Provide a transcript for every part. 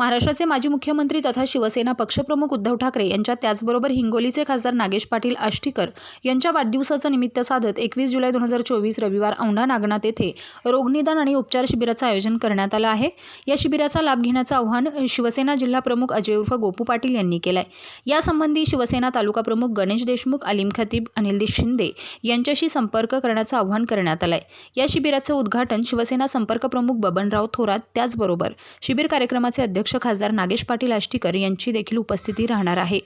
महाराष्ट्राचे माजी मुख्यमंत्री तथा शिवसेना पक्षप्रमुख उद्धव ठाकरे यांच्या त्याचबरोबर हिंगोलीचे खासदार नागेश पाटील आष्टीकर यांच्या वाढदिवसाचं निमित्त साधत एकवीस जुलै दोन हजार चोवीस रविवार औंढा नागनाथ येथे रोगनिदान आणि उपचार शिबिराचं आयोजन करण्यात आलं आहे. या शिबिराचा लाभ घेण्याचं आवाहन शिवसेना जिल्हा प्रमुख अजय उर्फ गोपू पाटील यांनी केलं आहे यासंबंधी शिवसेना तालुका प्रमुख गणेश देशमुख अलीम खतीब अनिल शिंदे यांच्याशी संपर्क करण्याचं आवाहन करण्यात आलं आहे या शिबिराचं उद्घाटन शिवसेना संपर्क प्रमुख बबनराव थोरात त्याचबरोबर शिबिर कार्यक्रमाचे अध्यक्ष खासदार नागेश पाटील आष्टीकर यांची देखील उपस्थिती राहणार आहे.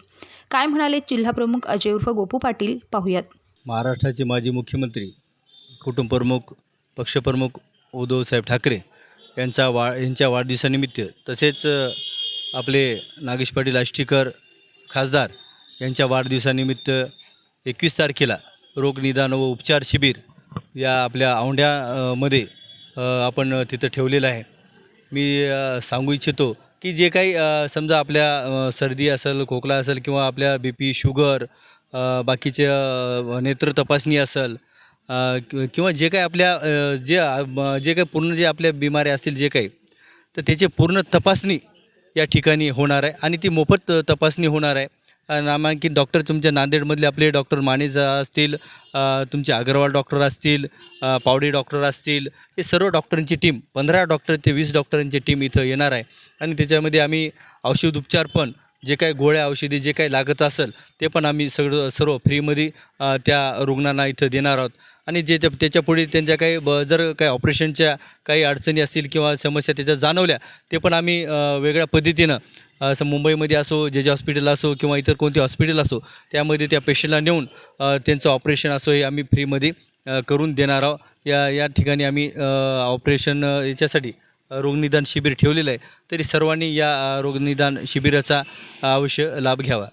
काय म्हणाले जिल्हाप्रमुख अजय उर्फ गोपू पाटील? पाहूयात. महाराष्ट्राचे माजी मुख्यमंत्री कुटुंबप्रमुख पक्षप्रमुख उद्धवसाहेब ठाकरे यांचा वा यांच्या वाढदिवसानिमित्त तसेच आपले नागेश पाटील आष्टीकर खासदार यांच्या वाढदिवसानिमित्त एकवीस तारखेला रोगनिदान व उपचार शिबिर या आपल्या औंढ्यामध्ये आपण तिथं ठेवलेलं आहे. मी सांगू इच्छितो की जे काही अ, समजा आपल्या अ, सर्दी असेल खोकला असेल किंवा आपल्या बी पी शुगर अ, बाकीचे अ, नेत्र तपासणी असेल अ, कि- किंवा जे काही आपल्या अ, जे म- जे काही पूर्ण जे आपल्या बिमाऱ्या असतील जे काही तर त्याची पूर्ण तपासणी या ठिकाणी होणार आहे आणि ती मोफत अ, तपासणी होणार आहे. नामांकित डॉक्टर तुमच्या नांदेडमधले आपले डॉक्टर मानेज असतील तुमचे अग्रवाल डॉक्टर असतील पावडी पावडे डॉक्टर असतील हे सर्व डॉक्टरांची टीम पंधरा डॉक्टर ते वीस डॉक्टरांची टीम इथं येणार आहे. आणि त्याच्यामध्ये आम्ही औषध उपचार पण जे काही गोळ्या औषधी जे काही लागत असेल ते पण आम्ही सगळं सर्व फ्रीमध्ये त्या रुग्णांना इथं देणार आहोत. आणि जे त्याच्यापुढे त्यांच्या काही ब जर काही ऑपरेशनच्या काही अडचणी असतील किंवा समस्या त्याच्या जाणवल्या ते पण आम्ही वेगळ्या पद्धतीनं असं मुंबईमध्ये असो जे जे हॉस्पिटल असो किंवा इतर कोणते हॉस्पिटल असो त्यामध्ये त्या पेशंटला नेऊन त्यांचं ऑपरेशन असो हे आम्ही फ्रीमध्ये करून देणार आहोत. या या ठिकाणी आम्ही ऑपरेशन याच्यासाठी रोगनिदान शिबिर ठेवलेलं आहे. तरी सर्वांनी या रोगनिदान शिबिराचा अवश्य लाभ घ्यावा.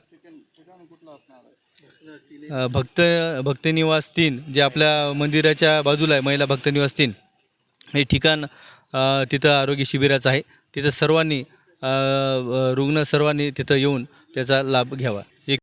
भक्त भक्तनिवास तीन जे आपल्या मंदिराच्या बाजूला आहे महिला भक्तनिवास तीन हे ठिकाण तिथं आरोग्य शिबिराचं आहे. तिथं सर्वांनी रुग्ण सर्वांनी तिथं येऊन त्याचा लाभ घ्यावा. एक